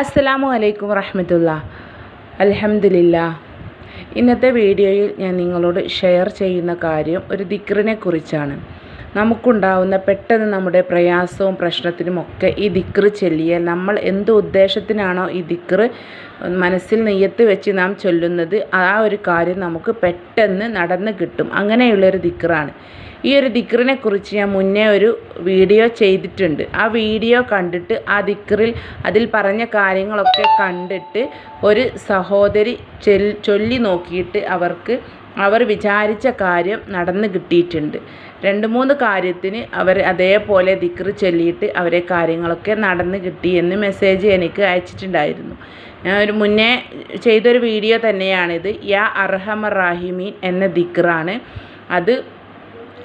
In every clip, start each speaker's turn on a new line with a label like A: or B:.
A: അസ്സലാമു അലൈക്കും വറഹമത്തുള്ള. അലഹമില്ല ഇന്നത്തെ വീഡിയോയിൽ ഞാൻ നിങ്ങളോട് ഷെയർ ചെയ്യുന്ന കാര്യം ഒരു ദിക്റിനെ കുറിച്ചാണ് നമുക്കുണ്ടാവുന്ന പെട്ടെന്ന് നമ്മുടെ പ്രയാസവും പ്രശ്നത്തിനും ഒക്കെ ഈ ദിക്റ് ചൊല്ലിയാൽ നമ്മൾ എന്ത് ഉദ്ദേശത്തിനാണോ ഈ ദിക്റ് മനസ്സിൽ നെയ്യത്ത് വെച്ച് നാം ചൊല്ലുന്നത് ആ ഒരു കാര്യം നമുക്ക് പെട്ടെന്ന് നടന്ന് കിട്ടും. അങ്ങനെയുള്ളൊരു ദിക്റാണ്. ഈ ഒരു ദിക്റിനെ കുറിച്ച് ഞാൻ മുന്നേ ഒരു വീഡിയോ ചെയ്തിട്ടുണ്ട്. ആ വീഡിയോ കണ്ടിട്ട് ആ ദിക്റിൽ അതിൽ പറഞ്ഞ കാര്യങ്ങളൊക്കെ കണ്ടിട്ട് ഒരു സഹോദരി ചൊല്ലി നോക്കിയിട്ട് അവർക്ക് അവർ വിചാരിച്ച കാര്യം നടന്നു കിട്ടിയിട്ടുണ്ട്. രണ്ട് മൂന്ന് കാര്യത്തിന് അവർ അതേപോലെ ദിക്റ് ചൊല്ലിയിട്ട് അവരെ കാര്യങ്ങളൊക്കെ നടന്നു കിട്ടി എന്ന് മെസ്സേജ് എനിക്ക് അയച്ചിട്ടുണ്ടായിരുന്നു. ഞാൻ ഒരു മുന്നേ ചെയ്തൊരു വീഡിയോ തന്നെയാണിത്. യാ അർഹമ റാഹിമീൻ എന്ന ദിക്റാണ്. അത്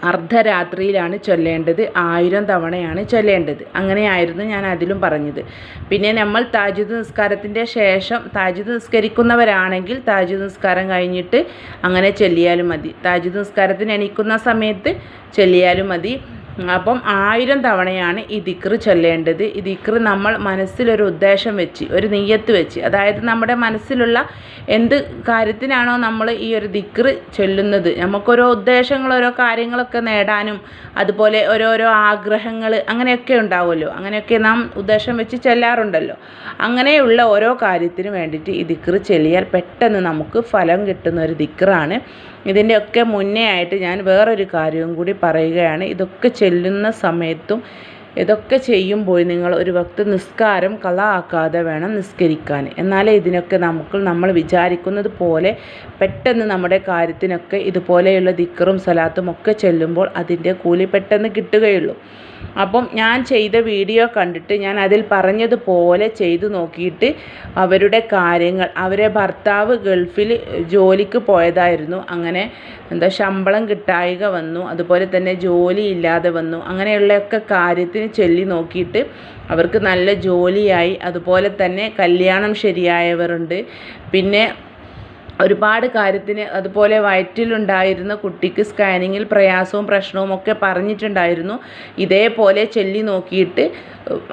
A: അർദ്ധരാത്രിയിലാണ് ചൊല്ലേണ്ടത്. ആയിരം തവണയാണ് ചൊല്ലേണ്ടത്. അങ്ങനെയായിരുന്നു ഞാൻ അതിലും പറഞ്ഞത്. പിന്നെ നമ്മൾ താജുദ് നിസ്കാരത്തിന്റെ ശേഷം താജുദ് നിസ്കരിക്കുന്നവരാണെങ്കിൽ താജുദ് നിസ്കാരം കഴിഞ്ഞിട്ട് അങ്ങനെ ചൊല്ലിയാലും മതി. താജുദ് നിസ്കാരത്തിന് എണീക്കുന്ന സമയത്ത് ചൊല്ലിയാലും മതി. അപ്പം ആയിരം തവണയാണ് ഈ ദിക്ർ ചൊല്ലേണ്ടത്. ഈ ദിക്ർ നമ്മൾ മനസ്സിലൊരു ഉദ്ദേശം വെച്ച് ഒരു നെയ്യത്ത് വെച്ച്. അതായത് നമ്മുടെ മനസ്സിലുള്ള എന്ത് കാര്യത്തിനാണോ നമ്മൾ ഈ ഒരു ദിക്ർ ചൊല്ലുന്നത്. നമുക്കോരോ ഉദ്ദേശങ്ങൾ ഓരോ കാര്യങ്ങളൊക്കെ നേടാനും അതുപോലെ ഓരോരോ ആഗ്രഹങ്ങൾ അങ്ങനെയൊക്കെ ഉണ്ടാവുമല്ലോ. അങ്ങനെയൊക്കെ നാം ഉദ്ദേശം വെച്ച് ചെല്ലാറുണ്ടല്ലോ. അങ്ങനെയുള്ള ഓരോ കാര്യത്തിനും വേണ്ടിയിട്ട് ഈ ദിക്ർ ചൊല്ലിയാൽ പെട്ടെന്ന് നമുക്ക് ഫലം കിട്ടുന്ന ഒരു ദിക്റാണ് ഇതിന്റെയൊക്കെ മുന്നേ ആയിട്ട് ഞാൻ വേറൊരു കാര്യവും കൂടി പറയുകയാണ്. ഇതൊക്കെ ചെല്ലുന്ന സമയത്തും ഇതൊക്കെ ചെയ്യുമ്പോൾ നിങ്ങൾ ഒരു വക്ത നിസ്കാരം കള ആക്കാതെ വേണം നിസ്കരിക്കാൻ. എന്നാലേ ഇതിനൊക്കെ നമുക്ക് നമ്മൾ വിചാരിക്കുന്നത് പോലെ പെട്ടെന്ന് നമ്മുടെ കാര്യത്തിനൊക്കെ ഇതുപോലെയുള്ള ദിക്കറും സലാത്തും ഒക്കെ ചെല്ലുമ്പോൾ അതിന്റെ കൂലി പെട്ടെന്ന് കിട്ടുകയുള്ളൂ. അപ്പം ഞാൻ ചെയ്ത വീഡിയോ കണ്ടിട്ട് ഞാൻ അതിൽ പറഞ്ഞതുപോലെ ചെയ്തു നോക്കിയിട്ട് അവരുടെ കാര്യങ്ങൾ അവരെ ഭർത്താവ് ഗൾഫിൽ ജോലിക്ക് പോയതായിരുന്നു. അങ്ങനെ എന്താ ശമ്പളം കിട്ടായിക വന്നു അതുപോലെ തന്നെ ജോലി ഇല്ലാതെ വന്നു. അങ്ങനെയുള്ളൊക്കെ കാര്യത്തിന് ചൊല്ലി നോക്കിയിട്ട് അവർക്ക് നല്ല ജോലിയായി. അതുപോലെ തന്നെ കല്യാണം ശരിയായവരുണ്ട്. പിന്നെ ഒരുപാട് കാര്യത്തിന് അതുപോലെ വയറ്റിലുണ്ടായിരുന്ന കുട്ടിക്ക് സ്കാനിങ്ങിൽ പ്രയാസവും പ്രശ്നവും ഒക്കെ പറഞ്ഞിട്ടുണ്ടായിരുന്നു. ഇതേപോലെ ചെല്ലി നോക്കിയിട്ട്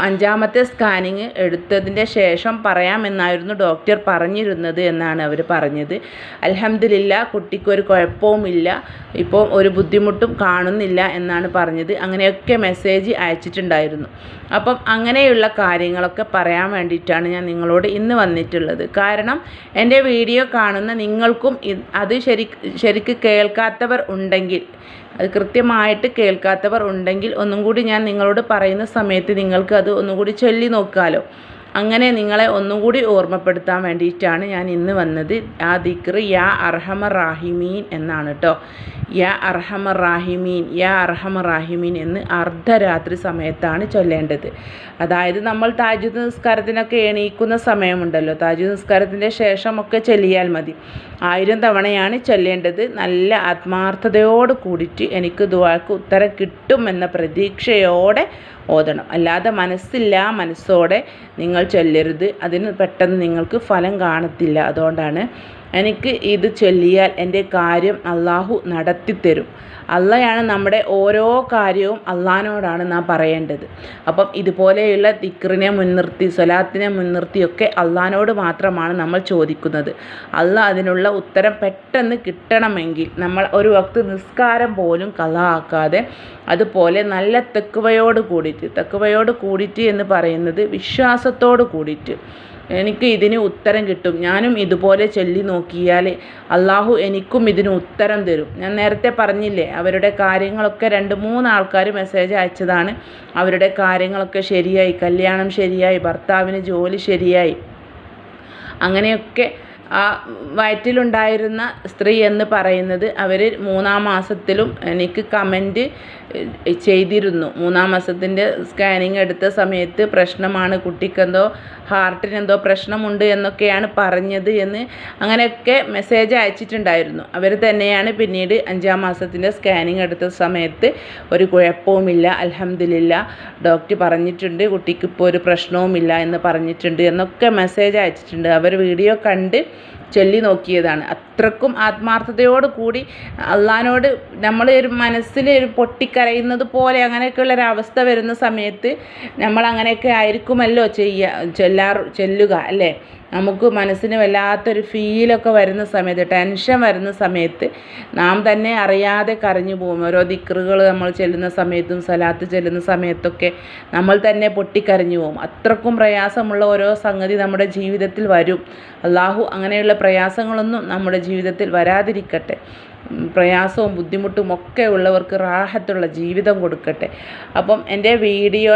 A: അഞ്ചാമത്തെ സ്കാനിങ് എടുത്തതിന്റെ ശേഷം പറയാമെന്നായിരുന്നു ഡോക്ടർ പറഞ്ഞിരുന്നത് എന്നാണ് അവർ പറഞ്ഞത്. അലഹമ്മദില്ല കുട്ടിക്കൊരു കുഴപ്പവുമില്ല. ഇപ്പോൾ ഒരു ബുദ്ധിമുട്ടും കാണുന്നില്ല എന്നാണ് പറഞ്ഞത്. അങ്ങനെയൊക്കെ മെസ്സേജ് അയച്ചിട്ടുണ്ടായിരുന്നു. അപ്പം അങ്ങനെയുള്ള കാര്യങ്ങളൊക്കെ പറയാൻ വേണ്ടിയിട്ടാണ് ഞാൻ നിങ്ങളോട് ഇന്ന് വന്നിട്ടുള്ളത്. കാരണം എന്റെ വീഡിയോ കാണുന്ന നിങ്ങൾക്കും അത് ശരി ശരിക്ക് കേൾക്കാത്തവർ ഉണ്ടെങ്കിൽ അത് കൃത്യമായിട്ട് കേൾക്കാത്തവർ ഉണ്ടെങ്കിൽ ഒന്നും കൂടി ഞാൻ നിങ്ങളോട് പറയുന്ന സമയത്ത് നിങ്ങൾക്ക് അത് ഒന്നും കൂടി ചൊല്ലി നോക്കാമല്ലോ അങ്ങനെ നിങ്ങളെ ഒന്നുകൂടി ഓർമ്മപ്പെടുത്താൻ വേണ്ടിയിട്ടാണ് ഞാൻ ഇന്ന് വന്നത്. ആ ദിക്ർ യാ അർഹമ റാഹിമീൻ എന്നാണ് കേട്ടോ യാ അർഹമ റാഹിമീൻ യാ അർഹമ റാഹിമീൻ എന്ന് അർദ്ധരാത്രി സമയത്താണ് ചൊല്ലേണ്ടത്. അതായത് നമ്മൾ താജു നിസ്കാരത്തിനൊക്കെ എണീക്കുന്ന സമയമുണ്ടല്ലോ. താജു നിസ്കാരത്തിന്റെ ശേഷമൊക്കെ ചൊല്ലിയാൽ മതി. ആയിരം തവണയാണ് ചൊല്ലേണ്ടത്. നല്ല ആത്മാർത്ഥതയോട് കൂടിയിട്ട് എനിക്ക് ദുവാക്ക് ഉത്തരം കിട്ടുമെന്ന പ്രതീക്ഷയോടെ ഓതണം. അല്ലാതെ മനസ്സില്ല മനസ്സോടെ നിങ്ങൾ ചൊല്ലരുത്. അതിന് പെട്ടെന്ന് നിങ്ങൾക്ക് ഫലം കാണത്തില്ല. അതുകൊണ്ടാണ് എനിക്ക് ഇത് ചൊല്ലിയാൽ എന്റെ കാര്യം അള്ളാഹു നടത്തിത്തരും. അള്ളയാണ് നമ്മുടെ ഓരോ കാര്യവും അള്ളഹാനോടാണ് നാം പറയേണ്ടത്. അപ്പം ഇതുപോലെയുള്ള ദിക്റിനെ മുൻനിർത്തി സ്വലാത്തിനെ മുൻനിർത്തിയൊക്കെ അള്ളഹാനോട് മാത്രമാണ് നമ്മൾ ചോദിക്കുന്നത്. അള്ള അതിനുള്ള ഉത്തരം പെട്ടെന്ന് കിട്ടണമെങ്കിൽ നമ്മൾ ഒരു വക്ത് നിസ്കാരം പോലും കലാക്കാതെ അതുപോലെ നല്ല തെക്കുവയോട് കൂടിയിട്ട് തെക്കുവയോട് കൂടിയിട്ട് എന്ന് പറയുന്നത് വിശ്വാസത്തോട് കൂടിയിട്ട് എനിക്ക് ഇതിന് ഉത്തരം കിട്ടും. ഞാനും ഇതുപോലെ ചൊല്ലി നോക്കിയാൽ അള്ളാഹു എനിക്കും ഇതിന് ഉത്തരം തരും. ഞാൻ നേരത്തെ പറഞ്ഞില്ലേ അവരുടെ കാര്യങ്ങളൊക്കെ രണ്ട് മൂന്ന് ആൾക്കാർ മെസ്സേജ് അയച്ചതാണ്. അവരുടെ കാര്യങ്ങളൊക്കെ ശരിയായി. കല്യാണം ശരിയായി. ഭർത്താവിന് ജോലി ശരിയായി. അങ്ങനെയൊക്കെ ആ വയറ്റിലുണ്ടായിരുന്ന സ്ത്രീ എന്ന് പറയുന്നത് അവർ മൂന്നാം മാസത്തിലും എനിക്ക് കമന്റ് ചെയ്തിരുന്നു. മൂന്നാം മാസത്തിന്റെ സ്കാനിങ് എടുത്ത സമയത്ത് പ്രശ്നമാണ് കുട്ടിക്കെന്തോ ഹാർട്ടിനെന്തോ പ്രശ്നമുണ്ട് എന്നൊക്കെയാണ് പറഞ്ഞത് എന്ന് അങ്ങനെയൊക്കെ മെസ്സേജ് അയച്ചിട്ടുണ്ടായിരുന്നു. അവർ തന്നെയാണ് പിന്നീട് അഞ്ചാം മാസത്തിന്റെ സ്കാനിങ് എടുത്ത സമയത്ത് ഒരു കുഴപ്പവുമില്ല അലഹമില്ല ഡോക്ടർ പറഞ്ഞിട്ടുണ്ട് കുട്ടിക്കിപ്പോൾ ഒരു പ്രശ്നവുമില്ല എന്ന് പറഞ്ഞിട്ടുണ്ട് എന്നൊക്കെ മെസ്സേജ് അയച്ചിട്ടുണ്ട്. അവർ വീഡിയോ കണ്ട് ചൊല്ലി നോക്കിയതാണ്. അത്രക്കും ആത്മാർത്ഥതയോട് കൂടി അള്ളഹാനോട് നമ്മൾ ഒരു മനസ്സിൽ ഒരു പൊട്ടിക്കരയുന്നത് പോലെ അങ്ങനെയൊക്കെയുള്ള ഒരു അവസ്ഥ വരുന്ന സമയത്ത് നമ്മൾ അങ്ങനെയൊക്കെ ആയിരിക്കുമല്ലോ ചെയ്യുക ചൊല്ലാറ് ചൊല്ലുക അല്ലേ? നമുക്ക് മനസ്സിന് വല്ലാത്തൊരു ഫീലൊക്കെ വരുന്ന സമയത്ത് ടെൻഷൻ വരുന്ന സമയത്ത് നാം തന്നെ അറിയാതെ കരഞ്ഞു പോകും. ഓരോ ദിക്റുകൾ നമ്മൾ ചെല്ലുന്ന സമയത്തും സലാത്ത് ചെല്ലുന്ന സമയത്തൊക്കെ നമ്മൾ തന്നെ പൊട്ടിക്കരഞ്ഞു പോകും. അത്രക്കും പ്രയാസമുള്ള ഓരോ സംഗതി നമ്മുടെ ജീവിതത്തിൽ വരും. അള്ളാഹു അങ്ങനെയുള്ള പ്രയാസങ്ങളൊന്നും നമ്മുടെ ജീവിതത്തിൽ വരാതിരിക്കട്ടെ. പ്രയാസവും ബുദ്ധിമുട്ടും ഒക്കെ ഉള്ളവർക്ക് റാഹത്തുള്ള ജീവിതം കൊടുക്കട്ടെ. അപ്പം എന്റെ വീഡിയോ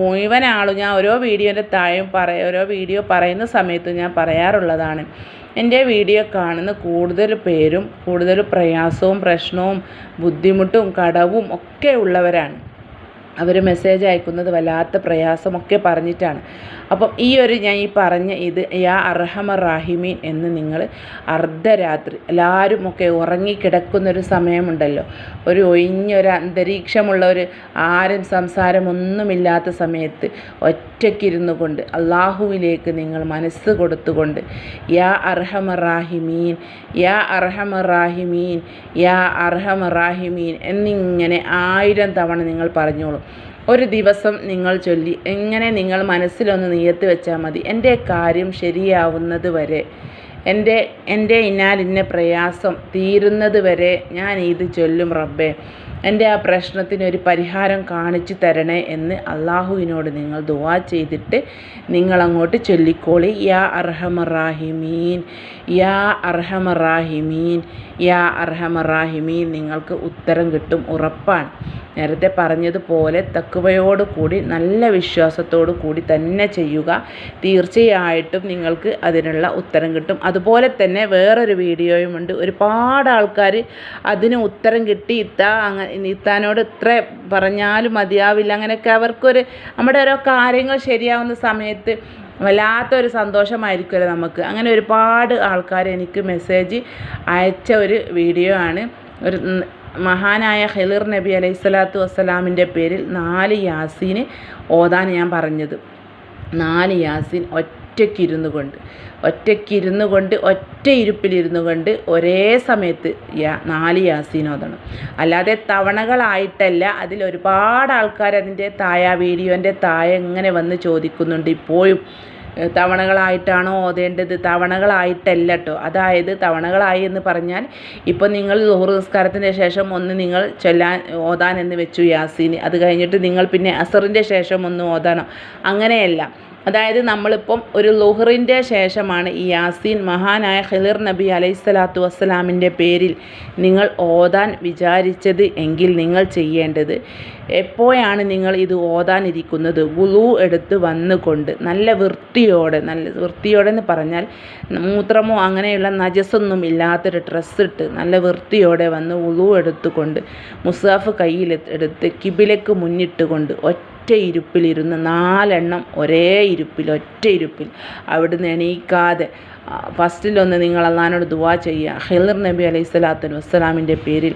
A: മുഴുവൻ ആളും ഞാൻ ഓരോ വീഡിയോന്റെ താഴെയും പറ ഓരോ വീഡിയോ പറയുന്ന സമയത്ത് ഞാൻ പറയാറുള്ളതാണ്. എന്റെ വീഡിയോ കാണുന്ന കൂടുതൽ പേരും കൂടുതൽ പ്രയാസവും പ്രശ്നവും ബുദ്ധിമുട്ടും കടവും ഒക്കെ ഉള്ളവരാണ്. അവർ മെസ്സേജ് അയക്കുന്നത് വല്ലാത്ത പ്രയാസമൊക്കെ പറഞ്ഞിട്ടാണ്. അപ്പം ഈ ഒരു ഞാൻ ഈ പറഞ്ഞ ഇത് യാ അർഹമ റാഹിമീൻ എന്ന് നിങ്ങൾ അർദ്ധരാത്രി എല്ലാവരും ഒക്കെ ഉറങ്ങിക്കിടക്കുന്നൊരു സമയമുണ്ടല്ലോ. ഒരു ഒഴിഞ്ഞൊരു അന്തരീക്ഷമുള്ള ഒരു ആരും സംസാരമൊന്നുമില്ലാത്ത സമയത്ത് ഒറ്റയ്ക്കിരുന്നു കൊണ്ട് അള്ളാഹുവിലേക്ക് നിങ്ങൾ മനസ്സ് കൊടുത്തുകൊണ്ട് യാ അർഹമ റാഹിമീൻ യാ അർഹമ റാഹിമീൻ യാ അർഹമ റാഹിമീൻ എന്നിങ്ങനെ ആയിരം തവണ നിങ്ങൾ പറഞ്ഞോളൂ. ഒരു ദിവസം നിങ്ങൾ ചൊല്ലി. എങ്ങനെ നിങ്ങൾ മനസ്സിലൊന്ന് നിയത്ത് വെച്ചാൽ മതി. എന്റെ കാര്യം ശരിയാവുന്നത് വരെ എന്റെ എന്റെ ഇന്നാലിന്ന പ്രയാസം തീരുന്നത് വരെ ഞാൻ ഇത് ചൊല്ലും റബ്ബേ. എന്റെ ആ പ്രശ്നത്തിന് ഒരു പരിഹാരം കാണിച്ചു തരണേ എന്ന് അള്ളാഹുവിനോട് നിങ്ങൾ ദുവാ ചെയ്തിട്ട് നിങ്ങളങ്ങോട്ട് ചൊല്ലിക്കോളി. യാ അർഹമറാഹിമീൻ യാ അർഹമറാഹിമീൻ യാ അർഹമറാഹിമീൻ നിങ്ങൾക്ക് ഉത്തരം കിട്ടും ഉറപ്പാണ്. നേരത്തെ പറഞ്ഞതുപോലെ തക്കുവയോട് കൂടി നല്ല വിശ്വാസത്തോടു കൂടി തന്നെ ചെയ്യുക. തീർച്ചയായിട്ടും നിങ്ങൾക്ക് അതിനുള്ള ഉത്തരം കിട്ടും. അതുപോലെ തന്നെ വേറൊരു വീഡിയോയുമുണ്ട്. ഒരുപാട് ആൾക്കാർ അതിന് ഉത്തരം കിട്ടി. ഇത്താ അങ്ങനെ ഇത്താനോട് ഇത്ര പറഞ്ഞാലും മതിയാവില്ല. അങ്ങനെയൊക്കെ അവർക്കൊരു നമ്മുടെ ഓരോ കാര്യങ്ങൾ ശരിയാവുന്ന സമയത്ത് വല്ലാത്തൊരു സന്തോഷമായിരിക്കുമല്ലോ നമുക്ക്. അങ്ങനെ ഒരുപാട് ആൾക്കാർ എനിക്ക് മെസ്സേജ് അയച്ച ഒരു വീഡിയോ ആണ്. ഒരു മഹാനായ ഖിളിർ നബി അലൈഹി സ്വലാത്തു വസ്സലാമിന്റെ പേരിൽ നാല് യാസീന് ഓതാൻ ഞാൻ പറഞ്ഞത്. നാല് യാസീൻ ഒറ്റയ്ക്കിരുന്നു കൊണ്ട് ഒറ്റയ്ക്കിരുന്നു കൊണ്ട് ഒറ്റ ഇരുപ്പിലിരുന്നു കൊണ്ട് ഒരേ സമയത്ത് യാ നാല് യാസീനോദണം. അല്ലാതെ തവണകളായിട്ടല്ല അതിൽ ഒരുപാട് ആൾക്കാർ അതിന്റെ തായ വീഡിയോന്റെ തായ ഇങ്ങനെ വന്ന് ചോദിക്കുന്നുണ്ട് ഇപ്പോഴും. തവണകളായിട്ടാണോ ഓതേണ്ടത്? തവണകളായിട്ടല്ല കേട്ടോ അതായത് തവണകളായി എന്ന് പറഞ്ഞാൽ ഇപ്പോൾ നിങ്ങൾ ലുഹുർ നിസ്കാരത്തിന് ശേഷം ഒന്ന് നിങ്ങൾ ചൊല്ലാൻ ഓതാൻ എന്ന് വെച്ചു യാസീന്. അത് കഴിഞ്ഞിട്ട് നിങ്ങൾ പിന്നെ അസറിന്റെ ശേഷം ഒന്ന് ഓതാനോ അങ്ങനെയല്ല. അതായത് നമ്മളിപ്പം ഒരു ലുഹറിന്റെ ശേഷമാണ് ഈ യാസീൻ മഹാനായ ഖിലിർ നബി അലൈഹി സ്വലാത്തു വസ്സലാമിന്റെ പേരിൽ നിങ്ങൾ ഓതാൻ വിചാരിച്ചത് എങ്കിൽ നിങ്ങൾ ചെയ്യേണ്ടത്. എപ്പോഴാണ് നിങ്ങൾ ഇത് ഓതാനിരിക്കുന്നത്? വുളു എടുത്ത് വന്നുകൊണ്ട് നല്ല വൃത്തിയോടെ നല്ല വൃത്തിയോടെ എന്ന് പറഞ്ഞാൽ മൂത്രമോ അങ്ങനെയുള്ള നജസൊന്നും ഇല്ലാത്തൊരു ഡ്രസ്സ് ഇട്ട് നല്ല വൃത്തിയോടെ വന്ന് വുളു എടുത്തുകൊണ്ട് മുസാഫ് കയ്യിൽ എടുത്ത് കിബിലക്ക് മുന്നിട്ടുകൊണ്ട് ഒറ്റ ഇരുപ്പിലിരുന്ന് നാലെണ്ണം ഒരേ ഇരുപ്പിൽ ഒറ്റ ഇരുപ്പിൽ അവിടുന്ന് എണീക്കാതെ ഫസ്റ്റിലൊന്ന് നിങ്ങൾ അള്ളഹാനോട് ദുവാ ചെയ്യുക. ഹിലർ നബി അലൈഹി സ്വലാത്തു വസ്സലാമിന്റെ പേരിൽ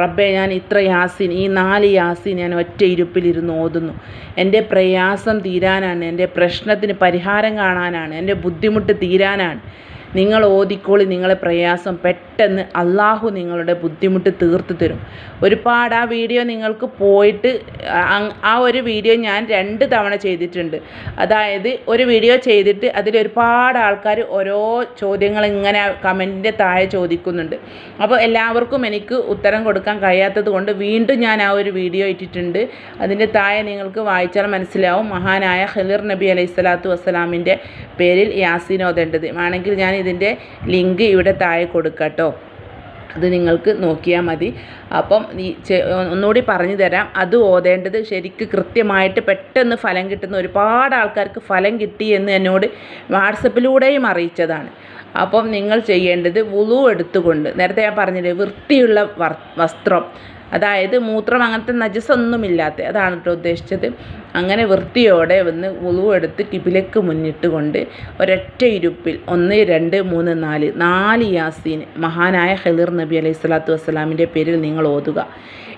A: റബ്ബെ ഞാൻ ഇത്ര യാസിൻ ഈ നാല് യാസിൻ ഞാൻ ഒറ്റ ഇരുപ്പിലിരുന്ന് ഓതുന്നു. എന്റെ പ്രയാസം തീരാനാണ് എന്റെ പ്രശ്നത്തിന് പരിഹാരം കാണാനാണ് എന്റെ ബുദ്ധിമുട്ട് തീരാനാണ്. നിങ്ങൾ ഓതിക്കോളി നിങ്ങളെ പ്രയാസം പെട്ടെന്ന് അള്ളാഹു നിങ്ങളുടെ ബുദ്ധിമുട്ട് തീർത്തു തരും. ഒരുപാട് ആ വീഡിയോ നിങ്ങൾക്ക് പോയിട്ട് ആ ഒരു വീഡിയോ ഞാൻ രണ്ട് തവണ ചെയ്തിട്ടുണ്ട്. അതായത് ഒരു വീഡിയോ ചെയ്തിട്ട് അതിൽ ഒരുപാട് ആൾക്കാർ ഓരോ ചോദ്യങ്ങൾ ഇങ്ങനെ കമന്റിന്റെ താഴെ ചോദിക്കുന്നുണ്ട്. അപ്പോൾ എല്ലാവർക്കും എനിക്ക് ഉത്തരം കൊടുക്കാൻ കഴിയാത്തത് കൊണ്ട് വീണ്ടും ഞാൻ ആ ഒരു വീഡിയോ ഇട്ടിട്ടുണ്ട്. അതിന്റെ താഴെ നിങ്ങൾക്ക് വായിച്ചാൽ മനസ്സിലാവും മഹാനായ ഖലിർ നബി അലൈഹി സ്വലാത്തു വസ്സലാമിന്റെ പേരിൽ യാസീൻ ഓതേണ്ടത്. വേണമെങ്കിൽ ഞാൻ ഇതിന്റെ ലിങ്ക് ഇവിടെ താഴെ കൊടുക്കട്ടോ. അത് നിങ്ങൾക്ക് നോക്കിയാൽ മതി. അപ്പം ഈ ഒന്നുകൂടി പറഞ്ഞു തരാം. അത് ഓതേണ്ടത് ശരിക്ക് കൃത്യമായിട്ട് പെട്ടെന്ന് ഫലം കിട്ടുന്ന ഒരുപാട് ആൾക്കാർക്ക് ഫലം കിട്ടി എന്ന് എന്നോട് വാട്സപ്പിലൂടെയും അറിയിച്ചതാണ്. അപ്പം നിങ്ങൾ ചെയ്യേണ്ടത് വുളു എടുത്തുകൊണ്ട് നേരത്തെ ഞാൻ പറഞ്ഞില്ലേ വൃത്തിയുള്ള വസ്ത്രം. അതായത് മൂത്രം അങ്ങനത്തെ നജസൊന്നുമില്ലാത്ത അതാണ് കേട്ടോ ഉദ്ദേശിച്ചത്. അങ്ങനെ വൃത്തിയോടെ വന്ന് ഉളുവെടുത്ത് കിബിലേക്ക് മുന്നിട്ട് കൊണ്ട് ഒരൊറ്റ ഇരുപ്പിൽ ഒന്ന് രണ്ട് മൂന്ന് നാല് നാല് യാസീൻ മഹാനായ ഹലിർ നബി അലൈഹി സ്വലാത്തു വസ്സലാമിന്റെ പേരിൽ നിങ്ങൾ ഓതുക.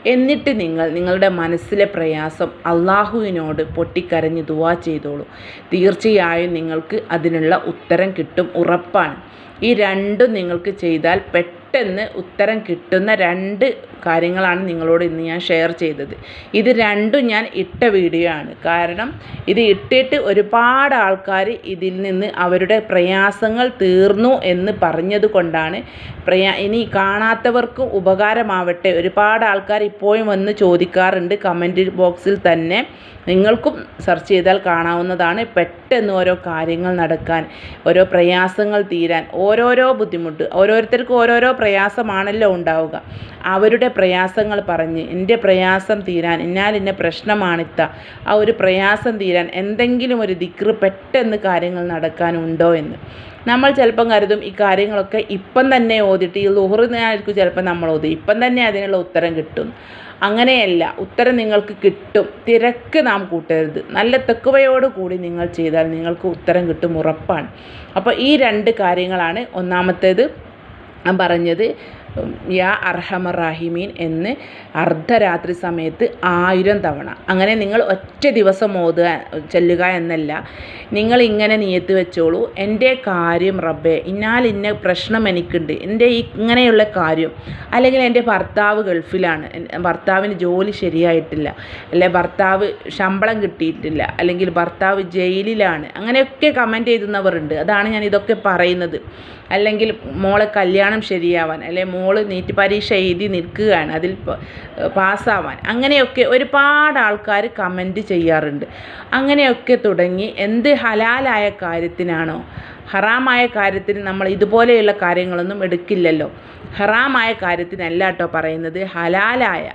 A: എന്നിട്ട് നിങ്ങൾ നിങ്ങളുടെ മനസ്സിലെ പ്രയാസം അള്ളാഹുവിനോട് പൊട്ടിക്കരഞ്ഞ് ദുവാ ചെയ്തോളൂ. തീർച്ചയായും നിങ്ങൾക്ക് അതിനുള്ള ഉത്തരം കിട്ടും ഉറപ്പാണ്. ഈ രണ്ടും നിങ്ങൾക്ക് ചെയ്താൽ പെട്ടെന്ന് ഉത്തരം കിട്ടുന്ന രണ്ട് കാര്യങ്ങളാണ് നിങ്ങളോട് ഇന്ന് ഞാൻ ഷെയർ ചെയ്തത്. ഇത് രണ്ടും ഞാൻ ഇട്ട വീഡിയോ ആണ്. കാരണം ഇത് ഇട്ടിട്ട് ഒരുപാട് ആൾക്കാർ ഇതിൽ നിന്ന് അവരുടെ പ്രയാസങ്ങൾ തീർന്നു എന്ന് പറഞ്ഞത് കൊണ്ടാണ് പ്രയാ ഇനി കാണാത്തവർക്കും ഉപകാരമാവട്ടെ. ഒരുപാട് ആൾക്കാർ ഇപ്പോഴും വന്ന് ചോദിക്കാറുണ്ട്. കമന്റ് ബോക്സിൽ തന്നെ നിങ്ങൾക്കും സെർച്ച് ചെയ്താൽ കാണാവുന്നതാണ് പെട്ടെന്ന് ഓരോ കാര്യങ്ങൾ നടക്കാൻ ഓരോ പ്രയാസങ്ങൾ തീരാൻ ഓരോരോ ബുദ്ധിമുട്ട് ഓരോരുത്തർക്കും ഓരോരോ പ്രയാസമാണല്ലോ ഉണ്ടാവുക. അവരുടെ പ്രയാസങ്ങൾ പറഞ്ഞ് എന്റെ പ്രയാസം തീരാൻ എന്നാൽ ഇന്ന പ്രശ്നമാണിത്ത. ആ ഒരു പ്രയാസം തീരാൻ എന്തെങ്കിലും ഒരു ദിക്റ് പെട്ടെന്ന് കാര്യങ്ങൾ നടക്കാനുണ്ടോ എന്ന്. നമ്മൾ ചിലപ്പം കരുതും ഈ കാര്യങ്ങളൊക്കെ ഇപ്പം തന്നെ ഓതിട്ട് ഈ ലുഹറിനായിരിക്കും ചിലപ്പോൾ നമ്മൾ ഓതി ഇപ്പം തന്നെ അതിനുള്ള ഉത്തരം കിട്ടും. അങ്ങനെയല്ല. ഉത്തരം നിങ്ങൾക്ക് കിട്ടും. തിരക്ക് നാം കൂട്ടരുത്. നല്ല തെക്കുവയോട് കൂടി നിങ്ങൾ ചെയ്താൽ നിങ്ങൾക്ക് ഉത്തരം കിട്ടും ഉറപ്പാണ്. അപ്പോൾ ഈ രണ്ട് കാര്യങ്ങളാണ് ഒന്നാമത്തേത്. ഞാൻ പറഞ്ഞത് യാ അർഹമറാഹിമീൻ എന്ന് അർദ്ധരാത്രി സമയത്ത് ആയിരം തവണ. അങ്ങനെ നിങ്ങൾ ഒറ്റ ദിവസം ഓതുക ചെല്ലുക എന്നല്ല. നിങ്ങൾ ഇങ്ങനെ നിയത്ത് വെച്ചോളൂ. എന്റെ കാര്യം റബ്ബേ ഇന്നാൽ ഇന്ന പ്രശ്നം എനിക്കുണ്ട്. എന്റെ ഇങ്ങനെയുള്ള കാര്യം അല്ലെങ്കിൽ എന്റെ ഭർത്താവ് ഗൾഫിലാണ്. ഭർത്താവിന് ജോലി ശരിയായിട്ടില്ല അല്ലെ ഭർത്താവ് ശമ്പളം കിട്ടിയിട്ടില്ല അല്ലെങ്കിൽ ഭർത്താവ് ജയിലിലാണ്. അങ്ങനെയൊക്കെ കമന്റ് എഴുതുന്നവരുണ്ട്. അതാണ് ഞാൻ ഇതൊക്കെ പറയുന്നത്. അല്ലെങ്കിൽ മോളെ കല്യാണം ശരിയാവാൻ അല്ലെ മോൾ നീറ്റ് പരീക്ഷ എഴുതി നിൽക്കുകയാണ് അതിൽ പാസ്സാവാൻ. അങ്ങനെയൊക്കെ ഒരുപാട് ആൾക്കാർ കമന്റ് ചെയ്യാറുണ്ട്. അങ്ങനെയൊക്കെ തുടങ്ങി എന്ത് ഹലാലായ കാര്യത്തിനാണോ ഹറാമായ കാര്യത്തിന് നമ്മൾ ഇതുപോലെയുള്ള കാര്യങ്ങളൊന്നും എടുക്കില്ലല്ലോ. ഹറാമായ കാര്യത്തിനല്ല കേട്ടോ പറയുന്നത്. ഹലാലായ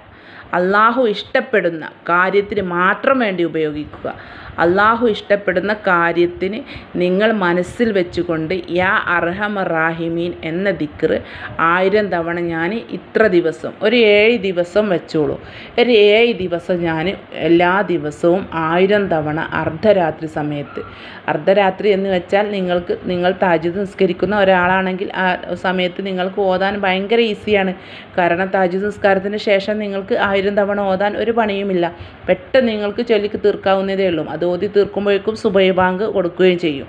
A: അള്ളാഹു ഇഷ്ടപ്പെടുന്ന കാര്യത്തിന് മാത്രം വേണ്ടി ഉപയോഗിക്കുക. അള്ളാഹു ഇഷ്ടപ്പെടുന്ന കാര്യത്തിന് നിങ്ങൾ മനസ്സിൽ വെച്ചുകൊണ്ട് യാ അർഹമ റാഹിമീൻ എന്ന ദിക്റ് ആയിരം തവണ ഞാൻ ഇത്ര ദിവസം ഒരു ഏഴ് ദിവസം വെച്ചോളൂ. ഒരു ഏഴ് ദിവസം ഞാൻ എല്ലാ ദിവസവും ആയിരം തവണ അർദ്ധരാത്രി സമയത്ത്. അർദ്ധരാത്രി എന്ന് വെച്ചാൽ നിങ്ങൾക്ക് നിങ്ങൾ താജിദ് നിസ്കരിക്കുന്ന ഒരാളാണെങ്കിൽ ആ സമയത്ത് നിങ്ങൾക്ക് ഓതാൻ ഭയങ്കര ഈസിയാണ്. കാരണം താജിദ് നിസ്കാരത്തിന് ശേഷം നിങ്ങൾക്ക് ആയിരം തവണ ഓതാൻ ഒരു പണിയുമില്ല. പെട്ടെന്ന് നിങ്ങൾക്ക് ചൊല്ലിക്ക് തീർക്കാവുന്നതേ ഉള്ളൂ. അത് ഓതി തീർക്കുമ്പോഴേക്കും സുബൈ ബാങ്ക് കൊടുക്കുകയും ചെയ്യും.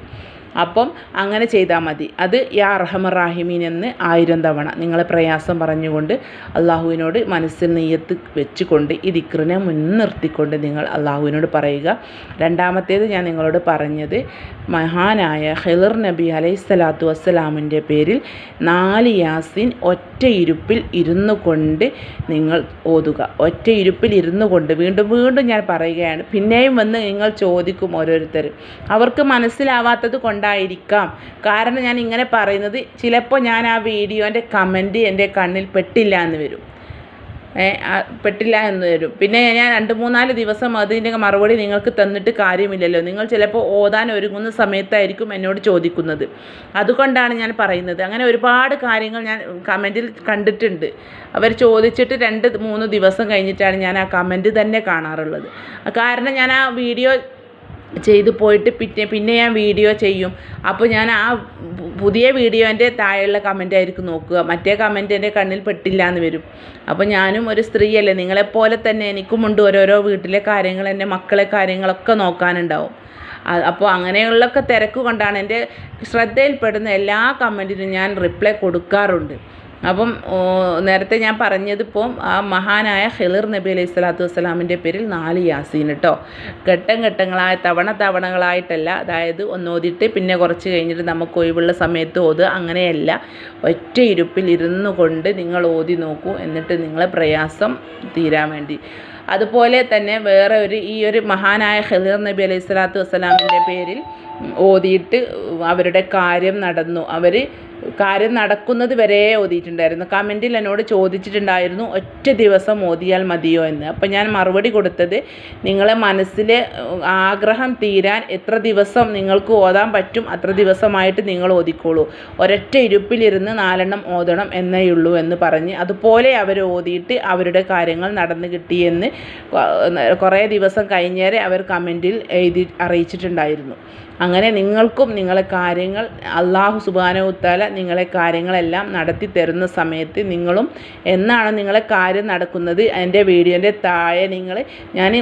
A: അപ്പം അങ്ങനെ ചെയ്താൽ മതി. അത് യാ അർഹമർ റാഹിമീൻ എന്ന് ആയിരം തവണ നിങ്ങളെ പ്രയാസം പറഞ്ഞുകൊണ്ട് അള്ളാഹുവിനോട് മനസ്സിൽ നെയ്യത്ത് വെച്ചുകൊണ്ട് ഈ ദിക്റിനെ മുൻനിർത്തിക്കൊണ്ട് നിങ്ങൾ അള്ളാഹുവിനോട് പറയുക. രണ്ടാമത്തേത് ഞാൻ നിങ്ങളോട് പറഞ്ഞത് മഹാനായ ഹെലിർ നബി അലൈഹി സ്വലാത്തു വസ്സലാമിന്റെ പേരിൽ നാല് യാസിൻ ഒറ്റ ഇരുപ്പിൽ ഇരുന്നു കൊണ്ട് നിങ്ങൾ ഓതുക. ഒറ്റ ഇരുപ്പിൽ ഇരുന്നു കൊണ്ട് വീണ്ടും വീണ്ടും ഞാൻ പറയുകയാണ്. പിന്നെയും വന്ന് നിങ്ങൾ ചോദിക്കും ഓരോരുത്തർ. അവർക്ക് മനസ്സിലാവാത്തത് കൊണ്ടായിരിക്കാം. കാരണം ഞാൻ ഇങ്ങനെ പറയുന്നത് ചിലപ്പോൾ ഞാൻ ആ വീഡിയോന്റെ കമന്റ് എന്റെ കണ്ണിൽ പെട്ടില്ല എന്ന് വരും. പെട്ടില്ല എന്ന് വരും. പിന്നെ ഞാൻ രണ്ട് മൂന്നാൽ ദിവസം അതിന്റെ മറുപടി നിങ്ങൾക്ക് തന്നിട്ട് കാര്യമില്ലല്ലോ. നിങ്ങൾ ചിലപ്പോൾ ഓതാൻ ഒരുങ്ങുന്ന സമയത്തായിരിക്കും എന്നോട് ചോദിക്കുന്നത്. അതുകൊണ്ടാണ് ഞാൻ പറയുന്നത്. അങ്ങനെ ഒരുപാട് കാര്യങ്ങൾ ഞാൻ കമന്റിൽ കണ്ടിട്ടുണ്ട്. അവർ ചോദിച്ചിട്ട് രണ്ട് മൂന്ന് ദിവസം കഴിഞ്ഞിട്ടാണ് ഞാൻ ആ കമന്റ് തന്നെ കാണാറുള്ളത്. കാരണം ഞാൻ ആ വീഡിയോ ചെയ്ത് പോയിട്ട് പിന്നെ പിന്നെ ഞാൻ വീഡിയോ ചെയ്യും. അപ്പോൾ ഞാൻ ആ പുതിയ വീഡിയോന്റെ താഴെയുള്ള കമന്റ് ആയിരിക്കും നോക്കുക. മറ്റേ കമന്റ് എന്റെ കണ്ണിൽ പെട്ടില്ല എന്ന് വരും. അപ്പോൾ ഞാനും ഒരു സ്ത്രീയല്ലേ. നിങ്ങളെപ്പോലെ തന്നെ എനിക്കുമുണ്ട് ഓരോരോ വീട്ടിലെ കാര്യങ്ങൾ എന്റെ മക്കളെ കാര്യങ്ങളൊക്കെ നോക്കാനുണ്ടാവും. അപ്പോൾ അങ്ങനെയുള്ളൊക്കെ തിരക്ക് കൊണ്ടാണ് എന്റെ ശ്രദ്ധയിൽപ്പെടുന്ന എല്ലാ കമന്റിനും ഞാൻ റിപ്ലൈ കൊടുക്കാറുണ്ട്. അപ്പം നേരത്തെ ഞാൻ പറഞ്ഞതിപ്പോൾ ആ മഹാനായ ഖിളിർ നബി അലൈഹി സ്വലാത്തു വസ്സലാമിന്റെ പേരിൽ നാല് യാസീൻ കേട്ടോ ഘട്ടം ഘട്ടങ്ങളായ തവണ തവണകളായിട്ടല്ല അതായത് ഒന്നോതിട്ട് പിന്നെ കുറച്ച് കഴിഞ്ഞിട്ട് നമുക്ക് ഒഴിവുള്ള സമയത്ത് ഓതുക അങ്ങനെയല്ല. ഒറ്റ ഇരുപ്പിൽ ഇരുന്നു കൊണ്ട് നിങ്ങൾ ഓതി നോക്കൂ എന്നിട്ട് നിങ്ങളെ പ്രയാസം തീരാൻ വേണ്ടി. അതുപോലെ തന്നെ വേറെ ഒരു ഈ ഒരു മഹാനായ ഖിളിർ നബി അലൈഹി സ്വലാത്തു വസ്സലാമിന്റെ പേരിൽ ഓതിയിട്ട് അവരുടെ കാര്യം നടന്നു. അവർ കാര്യം നടക്കുന്നത് വരെ ഓതിയിട്ടുണ്ടായിരുന്നു. കമന്റിൽ എന്നോട് ചോദിച്ചിട്ടുണ്ടായിരുന്നു ഒറ്റ ദിവസം ഓതിയാൽ മതിയോ എന്ന്. അപ്പം ഞാൻ മറുപടി കൊടുത്തത് നിങ്ങളെ മനസ്സിലെ ആഗ്രഹം തീരാൻ എത്ര ദിവസം നിങ്ങൾക്ക് ഓതാൻ പറ്റും അത്ര ദിവസമായിട്ട് നിങ്ങൾ ഓതിക്കോളൂ. ഒരൊറ്റ ഇരുപ്പിലിരുന്ന് നാലെണ്ണം ഓതണം എന്നേ ഉള്ളൂ എന്ന് പറഞ്ഞ് അതുപോലെ അവർ ഓതിയിട്ട് അവരുടെ കാര്യങ്ങൾ നടന്നു കിട്ടിയെന്ന് കുറേ ദിവസം കഴിഞ്ഞേരെ അവർ കമന്റിൽ എഴുതി അറിയിച്ചിട്ടുണ്ടായിരുന്നു. അങ്ങനെ നിങ്ങൾക്കും നിങ്ങളെ കാര്യങ്ങൾ അള്ളാഹു സുബാനവുത്താല നിങ്ങളെ കാര്യങ്ങളെല്ലാം നടത്തി തരുന്ന സമയത്ത് നിങ്ങളും എന്നാണ് നിങ്ങളെ കാര്യം നടക്കുന്നത്. എന്റെ വീഡിയോന്റെ താഴെ നിങ്ങൾ ഞാൻ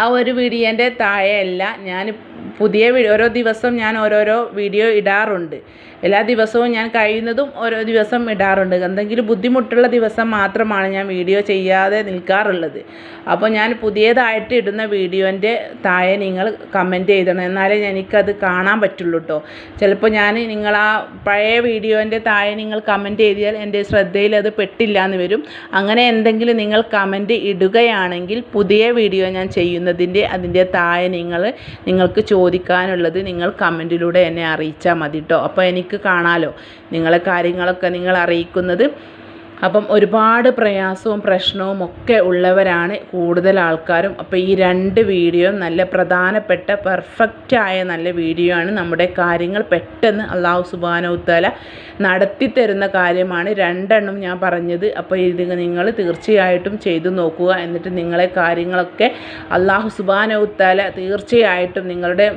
A: ആ ഒരു വീഡിയോന്റെ താഴെയല്ല ഞാൻ പുതിയ ഓരോ ദിവസം ഞാൻ ഓരോരോ വീഡിയോ ഇടാറുണ്ട്. എല്ലാ ദിവസവും ഞാൻ കഴിയുന്നതും ഓരോ ദിവസം ഇടാറുണ്ട്. എന്തെങ്കിലും ബുദ്ധിമുട്ടുള്ള ദിവസം മാത്രമാണ് ഞാൻ വീഡിയോ ചെയ്യാതെ നിൽക്കാറുള്ളത്. അപ്പോൾ ഞാൻ പുതിയതായിട്ട് ഇടുന്ന വീഡിയോന്റെ താഴെ നിങ്ങൾ കമന്റ് ചെയ്തണം. എന്നാലേ എനിക്കത് കാണാൻ പറ്റുള്ളൂ കേട്ടോ ചിലപ്പോൾ ഞാൻ നിങ്ങൾ ആ പഴയ വീഡിയോന്റെ താഴെ നിങ്ങൾ കമന്റ് ചെയ്താൽ എന്റെ ശ്രദ്ധയിൽ അത് പെട്ടില്ല എന്ന് വരും. അങ്ങനെ എന്തെങ്കിലും നിങ്ങൾ കമന്റ് ഇടുകയാണെങ്കിൽ പുതിയ വീഡിയോ ഞാൻ ചെയ്യുന്നതിന്റെ അതിന്റെ താഴെ നിങ്ങൾ നിങ്ങൾക്ക് ചോദിക്കാനുള്ളത് നിങ്ങൾ കമന്റിലൂടെ എന്നെ അറിയിച്ചാൽ മതി കേട്ടോ അപ്പോൾ എനിക്ക് കാണാമല്ലോ നിങ്ങളെ കാര്യങ്ങളൊക്കെ നിങ്ങൾ അറിയിക്കുന്നത്. അപ്പം ഒരുപാട് പ്രയാസവും പ്രശ്നവും ഒക്കെ ഉള്ളവരാണ് കൂടുതൽ ആൾക്കാരും. അപ്പോൾ ഈ രണ്ട് വീഡിയോ നല്ല പ്രധാനപ്പെട്ട പെർഫെക്റ്റായ നല്ല വീഡിയോ ആണ് നമ്മുടെ കാര്യങ്ങൾ പെട്ടെന്ന് അള്ളാഹു സുബാനവുത്താല നടത്തി തരുന്ന കാര്യമാണ്. രണ്ടെണ്ണം ഞാൻ പറഞ്ഞത്. അപ്പോൾ ഇത് നിങ്ങൾ തീർച്ചയായിട്ടും ചെയ്തു നോക്കുക. എന്നിട്ട് നിങ്ങളെ കാര്യങ്ങളൊക്കെ അള്ളാഹു സുബാനവുത്താല തീർച്ചയായിട്ടും നിങ്ങളുടെ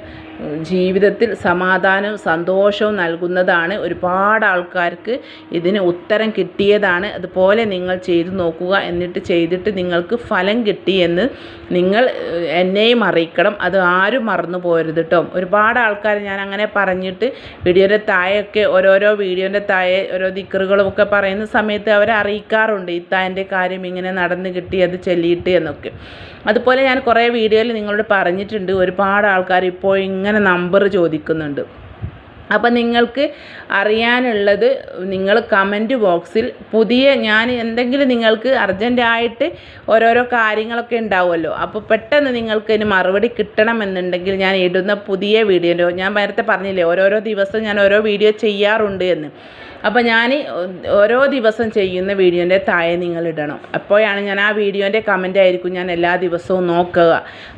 A: ജീവിതത്തിൽ സമാധാനവും സന്തോഷവും നൽകുന്നതാണ്. ഒരുപാട് ആൾക്കാർക്ക് ഇതിന് ഉത്തരം കിട്ടിയതാണ്. അതുപോലെ നിങ്ങൾ ചെയ്തു നോക്കുക എന്നിട്ട് ചെയ്തിട്ട് നിങ്ങൾക്ക് ഫലം കിട്ടിയെന്ന് നിങ്ങൾ എന്നെയും അറിയിക്കണം. അത് ആരും മറന്നു പോരുത് കേട്ടോ ഒരുപാട് ആൾക്കാർ ഞാൻ അങ്ങനെ പറഞ്ഞിട്ട് വീഡിയോന്റെ താഴെയൊക്കെ ഓരോരോ വീഡിയോന്റെ താഴെ ഓരോ ദിക്കറുകളും ഒക്കെ പറയുന്ന സമയത്ത് അവരെ അറിയിക്കാറുണ്ട്. ഇത്താന്റെ കാര്യം ഇങ്ങനെ നടന്ന് കിട്ടി അത് ചെല്ലിയിട്ട് എന്നൊക്കെ. അതുപോലെ ഞാൻ കുറേ വീഡിയോയിൽ നിങ്ങളോട് പറഞ്ഞിട്ടുണ്ട്. ഒരുപാട് ആൾക്കാർ ഇപ്പോൾ ഇങ്ങനെ നമ്പർ ചോദിക്കുന്നുണ്ട്. അപ്പം നിങ്ങൾക്ക് അറിയാനുള്ളത് നിങ്ങൾ കമന്റ് ബോക്സിൽ പുതിയ ഞാൻ എന്തെങ്കിലും നിങ്ങൾക്ക് അർജന്റായിട്ട് ഓരോരോ കാര്യങ്ങളൊക്കെ ഉണ്ടാവുമല്ലോ. അപ്പോൾ പെട്ടെന്ന് നിങ്ങൾക്ക് ഇതിന് മറുപടി കിട്ടണമെന്നുണ്ടെങ്കിൽ ഞാൻ ഇടുന്ന പുതിയ വീഡിയോ ഞാൻ നേരത്തെ പറഞ്ഞില്ലേ ഓരോരോ ദിവസം ഞാൻ ഓരോ വീഡിയോ ചെയ്യാറുണ്ട് എന്ന്. അപ്പോൾ ഞാൻ ഓരോ ദിവസം ചെയ്യുന്ന വീഡിയോന്റെ താഴെ നിങ്ങൾ ഇടണം. അപ്പോഴാണ് ഞാൻ ആ വീഡിയോന്റെ കമന്റ് ആയിരിക്കും ഞാൻ എല്ലാ ദിവസവും നോക്കുക.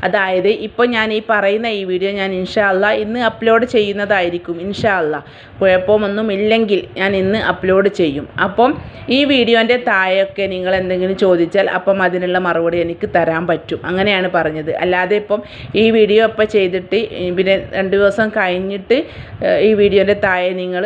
A: അതായത് ഇപ്പോൾ ഞാൻ ഈ പറയുന്ന ഈ വീഡിയോ ഞാൻ ഇൻഷാല്ല ഇന്ന് അപ്ലോഡ് ചെയ്യുന്നതായിരിക്കും ഇൻഷാല്ല കുഴപ്പമൊന്നും ഇല്ലെങ്കിൽ ഞാൻ ഇന്ന് അപ്ലോഡ് ചെയ്യും. അപ്പം ഈ വീഡിയോന്റെ താഴെയൊക്കെ നിങ്ങൾ എന്തെങ്കിലും ചോദിച്ചാൽ അപ്പം അതിനുള്ള മറുപടി എനിക്ക് തരാൻ പറ്റും. അങ്ങനെയാണ് പറഞ്ഞത്. അല്ലാതെ ഇപ്പം ഈ വീഡിയോ ഇപ്പം ചെയ്തിട്ട് പിന്നെ രണ്ട് ദിവസം കഴിഞ്ഞിട്ട് ഈ വീഡിയോന്റെ താഴെ നിങ്ങൾ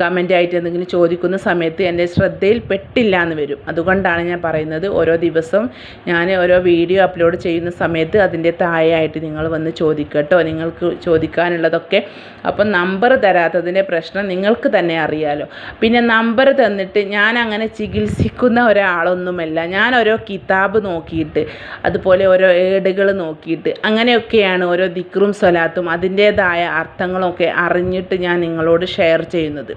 A: കമന്റായിട്ട് എന്തെങ്കിലും ചോദിക്കുന്ന സമയത്ത് എന്റെ ശ്രദ്ധയിൽ പെട്ടില്ല എന്ന് വരും. അതുകൊണ്ടാണ് ഞാൻ പറയുന്നത് ഓരോ ദിവസം ഞാൻ ഓരോ വീഡിയോ അപ്ലോഡ് ചെയ്യുന്ന സമയത്ത് അതിന്റെ താഴെയായിട്ട് നിങ്ങൾ വന്ന് ചോദിക്കട്ടോ. നിങ്ങൾക്ക് ചോദിക്കാനുള്ളതൊക്കെ അപ്പം നമ്പർ തരാത്തതിന്റെ പ്രശ്നം നിങ്ങൾക്ക് തന്നെ അറിയാലോ. പിന്നെ നമ്പർ തന്നിട്ട് ഞാൻ അങ്ങനെ ചികിത്സിക്കുന്ന ഒരാളൊന്നുമല്ല. ഞാൻ ഓരോ കിതാബ് നോക്കിയിട്ട് അതുപോലെ ഓരോ ഏടുകൾ നോക്കിയിട്ട് അങ്ങനെയൊക്കെയാണ് ഓരോ ദിക്റും സ്വലാത്തും അതിന്റേതായ അർത്ഥങ്ങളൊക്കെ അറിഞ്ഞിട്ട് ഞാൻ നിങ്ങളോട് ഷെയർ ചെയ്യുന്നത്.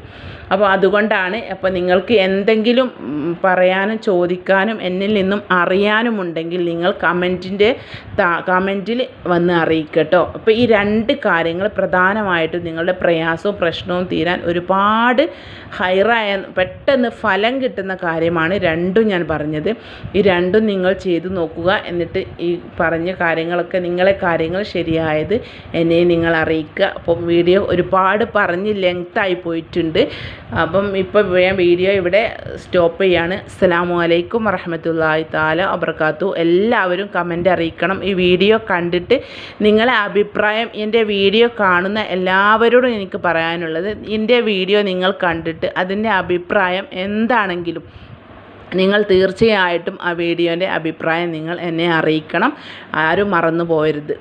A: അപ്പോൾ അതുകൊണ്ടാണ് അപ്പോൾ നിങ്ങൾക്ക് എന്തെങ്കിലും പറയാനും ചോദിക്കാനും എന്നിൽ നിന്നും അറിയാനുമുണ്ടെങ്കിൽ നിങ്ങൾ കമന്റിന്റെ കമന്റിൽ വന്ന് അറിയിക്കട്ടോ അപ്പോൾ ഈ രണ്ട് കാര്യങ്ങൾ പ്രധാനമായിട്ടും നിങ്ങളുടെ പ്രയാസവും പ്രശ്നവും തീരാൻ ഒരുപാട് ഹൈറായ പെട്ടെന്ന് ഫലം കിട്ടുന്ന കാര്യമാണ് രണ്ടും ഞാൻ പറഞ്ഞത്. ഈ രണ്ടും നിങ്ങൾ ചെയ്തു നോക്കുക എന്നിട്ട് ഈ പറഞ്ഞ കാര്യങ്ങളൊക്കെ നിങ്ങളെ കാര്യങ്ങൾ ശരിയായത് എന്നെ നിങ്ങൾ അറിയിക്കുക. അപ്പം വീഡിയോ ഒരുപാട് പറഞ്ഞ് ലെങ്ത്തായി പോയിട്ടുണ്ട്. അപ്പം ഇപ്പം ഞാൻ വീഡിയോ ഇവിടെ സ്റ്റോപ്പ് ചെയ്യാണ്. അസ്സലാമു അലൈക്കും വറഹമത്തല്ലാഹി താല അബർക്കാത്തു എല്ലാവരും കമന്റ് അറിയിക്കണം. ഈ വീഡിയോ കണ്ടിട്ട് നിങ്ങളെ അഭിപ്രായം എന്റെ വീഡിയോ കാണുന്ന എല്ലാവരോടും എനിക്ക് പറയാനുള്ളത് എന്റെ വീഡിയോ നിങ്ങൾ കണ്ടിട്ട് അതിന്റെ അഭിപ്രായം എന്താണെങ്കിലും നിങ്ങൾ തീർച്ചയായിട്ടും ആ വീഡിയോന്റെ അഭിപ്രായം നിങ്ങൾ എന്നെ അറിയിക്കണം. ആരും മറന്നു പോകരുത്